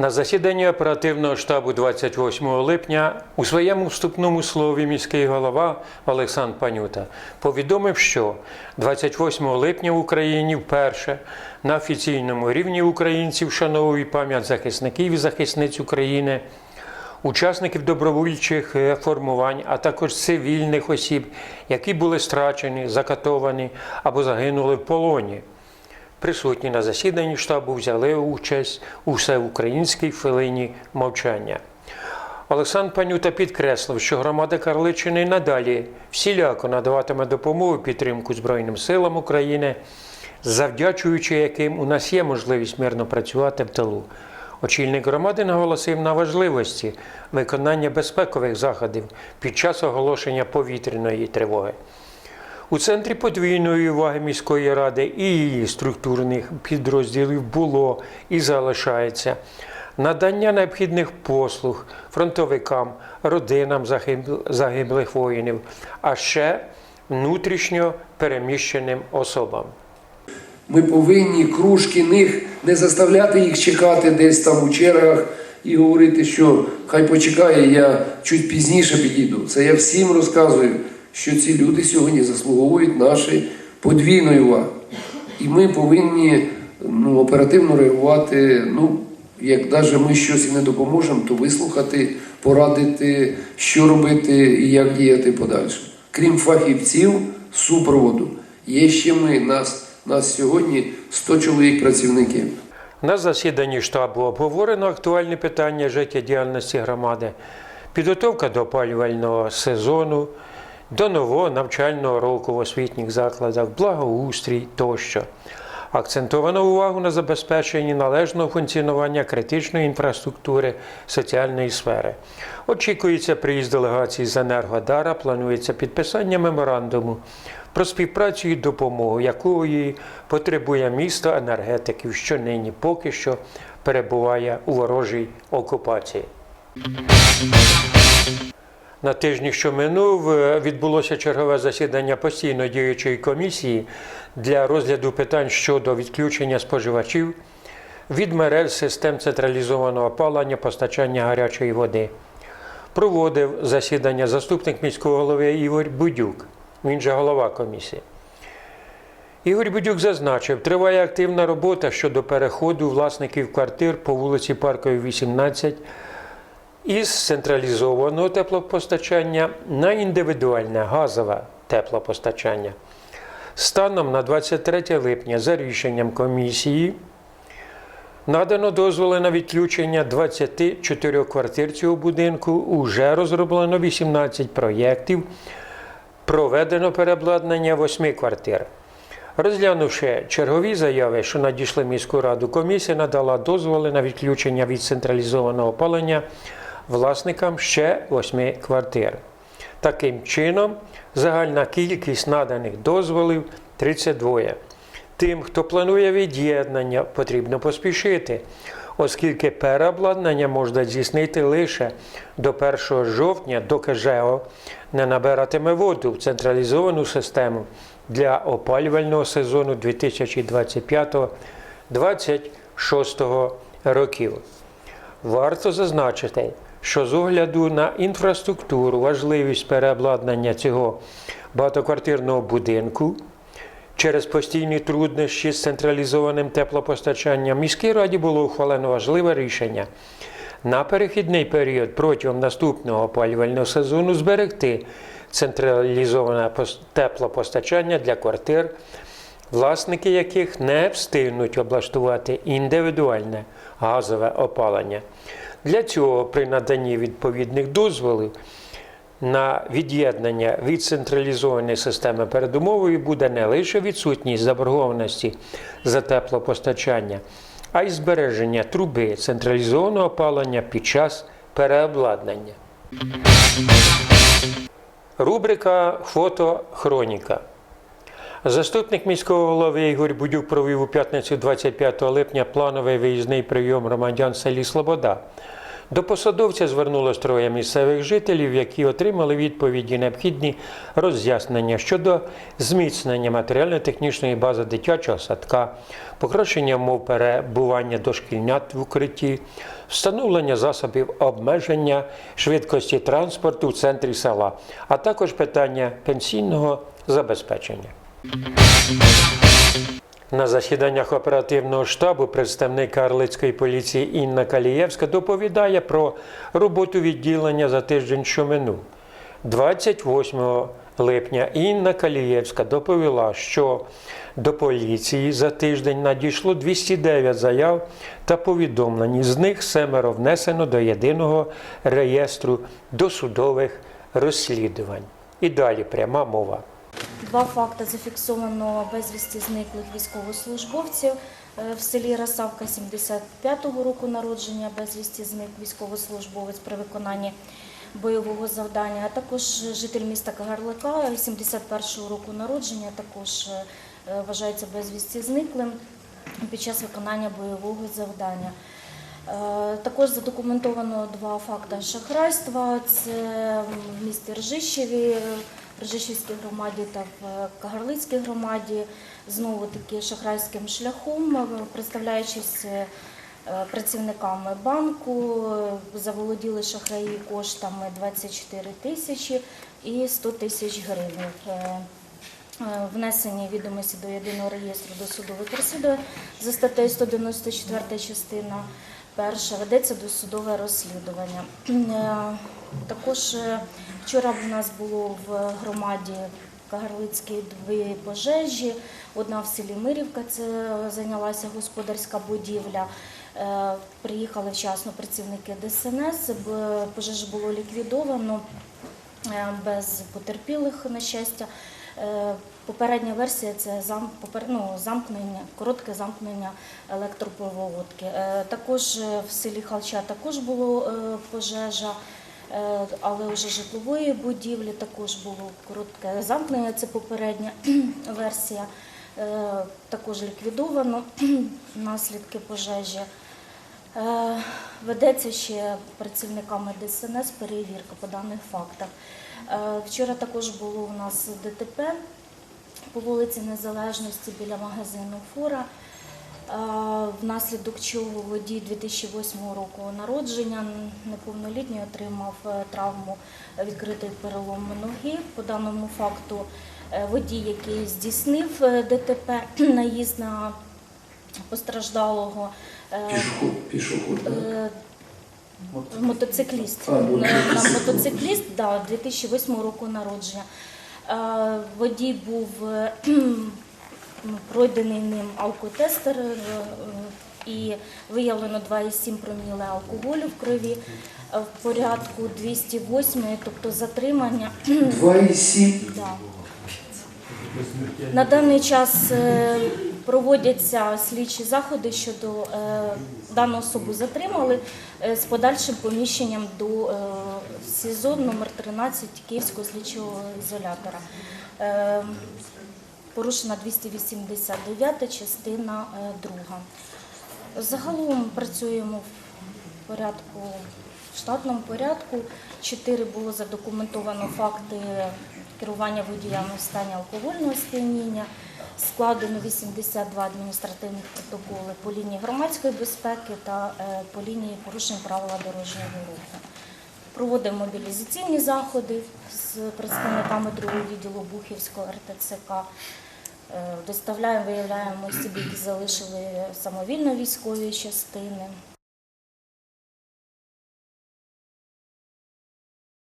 На засіданні оперативного штабу 28 липня у своєму вступному слові міський голова Олександр Панюта повідомив, що 28 липня в Україні вперше на офіційному рівні українців вшановують пам'ять захисників і захисниць України, учасників добровольчих е, формувань, а також цивільних осіб, які були страчені, закатовані або загинули в полоні. Присутні на засіданні штабу взяли участь у всеукраїнській хвилині мовчання. Олександр Панюта підкреслив, що громада Карличини надалі всіляко надаватиме допомогу підтримку Збройним силам України, завдячуючи яким у нас є можливість мирно працювати в тилу. Очільник громади наголосив на важливості виконання безпекових заходів під час оголошення повітряної тривоги. У центрі подвійної уваги міської ради і її структурних підрозділів було і залишається надання необхідних послуг фронтовикам, родинам загиблих воїнів, а ще внутрішньо переміщеним особам. Ми повинні кружки них не заставляти їх чекати десь там у чергах і говорити, що хай почекає, я чуть пізніше підійду. Це я всім розказую, що ці люди сьогодні заслуговують нашої подвійної уваги. І ми повинні ну, оперативно реагувати. Ну, як навіть ми щось і не допоможемо, то вислухати, порадити, що робити і як діяти подальше. Крім фахівців супроводу, є ще ми, нас, нас сьогодні 100 чоловік працівників. На засіданні штабу обговорено актуальні питання життєдіяльності громади, підготовка до опалювального сезону, до нового навчального року в освітніх закладах, благоустрій тощо. Акцентовано увагу на забезпеченні належного функціонування критичної інфраструктури соціальної сфери. Очікується приїзд делегації з Енергодара, планується підписання меморандуму про співпрацю і допомогу, якої потребує місто енергетиків, що нині поки що перебуває у ворожій окупації. На тижні, що минув, е, відбулося чергове засідання постійно діючої комісії для розгляду питань щодо відключення споживачів від мереж систем централізованого опалення постачання гарячої води. Проводив засідання заступник міського голови Ігор Будюк, він же голова комісії. Ігор Будюк зазначив, триває активна робота щодо переходу власників квартир по вулиці Парковій, 18 із централізованого теплопостачання на індивідуальне газове теплопостачання. Станом на 23 липня за рішенням комісії надано дозволи на відключення 24 квартир цього будинку. Уже розроблено 18 проєктів, проведено переобладнання 8 квартир. Розглянувши чергові заяви, що надійшли міську раду, комісія надала дозволи на відключення від централізованого опалення власникам ще 8 квартир. Таким чином, загальна кількість наданих дозволів 32. Тим, хто планує від'єднання, потрібно поспішити, оскільки переобладнання можна здійснити лише до 1 жовтня, доки ЖЕО не набиратиме воду в централізовану систему для опалювального сезону 2025-2026 років. Варто зазначити, що з огляду на інфраструктуру, важливість переобладнання цього багатоквартирного будинку через постійні труднощі з централізованим теплопостачанням міській раді було ухвалено важливе рішення на перехідний період протягом наступного опалювального сезону зберегти централізоване теплопостачання для квартир, власники яких не встигнуть облаштувати індивідуальне газове опалення. Для цього при наданні відповідних дозволів на від'єднання від централізованої системи передумовою буде не лише відсутність заборгованості за теплопостачання, а й збереження труби централізованого опалення під час переобладнання. Рубрика Фотохроніка. Заступник міського голови Ігор Будюк провів у п'ятницю 25 липня плановий виїзний прийом громадян в селі Слобода. До посадовця звернулось троє місцевих жителів, які отримали відповіді необхідні роз'яснення щодо зміцнення матеріально-технічної бази дитячого садка, покращення умов перебування дошкільнят в укритті, встановлення засобів обмеження швидкості транспорту в центрі села, а також питання пенсійного забезпечення. На засіданнях оперативного штабу представник Карлицької поліції Інна Калієвська доповідає про роботу відділення за тиждень, що минув. 28 липня Інна Калієвська доповіла, що до поліції за тиждень надійшло 209 заяв та повідомлень. З них семеро внесено до єдиного реєстру досудових розслідувань. І далі пряма мова. Два факти зафіксовано безвісті зниклих військовослужбовців Е, в селі Расавка 75-го року народження. Безвісті зник військовослужбовець при виконанні бойового завдання, а також житель міста Кагарлика 81-го року народження, також е, вважається безвісті зниклим під час виконання бойового завдання. Е, Також задокументовано два факти шахрайства. Це в місті Ржищеві, е, в громаді та в Кагарлицькій громаді. Знову таки шахрайським шляхом, е, представляючись е, працівниками банку, е, заволоділи шахраї коштами 24 тисячі і 100 тисяч гривень. Е, Е, Внесені відомості до єдиного реєстру досудових розслідувань за статтею 194 частина перша ведеться досудове розслідування. Е, Також е, вчора в нас було в громаді Кагарлицькій дві пожежі. Одна в селі Мирівка, це зайнялася господарська будівля. Е, Приїхали вчасно працівники ДСНС, пожежу було ліквідовано без потерпілих, на щастя. Попередня версія це ну, замкнення, коротке замкнення електропроводки. Е, Також е, в селі Халча також було е, пожежа, але вже житлової будівлі також було коротке замкнення, це попередня версія. Також ліквідовано наслідки пожежі. Ведеться ще працівниками ДСНС перевірка по даних фактах. Вчора також було у нас ДТП по вулиці Незалежності біля магазину Фора, е, внаслідок чого водій 2008 року народження неповнолітній отримав е, травму відкритої перелому ноги. По даному факту е, водій, який здійснив ДТП, наїзд на постраждалого, Пішоход, Мотоцикліст. А, Мотоцикліст, да, 2008 року народження. Е, Водій був е, ну, пройдений ним алкотестер е, і виявлено 2,7 проміли алкоголю в крові в порядку 208, тобто затримання. 2,7. Да. На даний час проводяться слідчі заходи щодо е, дану особу затримали е, з подальшим поміщенням до е, СІЗО номер 13 Київського слідчого ізолятора. Порушена 289 частина 2. Загалом працюємо в порядку штатному порядку. Чотири було задокументовано факти керування водіями в стані алкогольного сп'яніння. Складено 82 адміністративних протоколи по лінії громадської безпеки та е, по лінії порушень правила дорожнього руху. Проводимо мобілізаційні заходи з представниками другого відділу Бухівського РТЦК. Е, Доставляємо, виявляємо осіб, які залишили самовільно військові частини.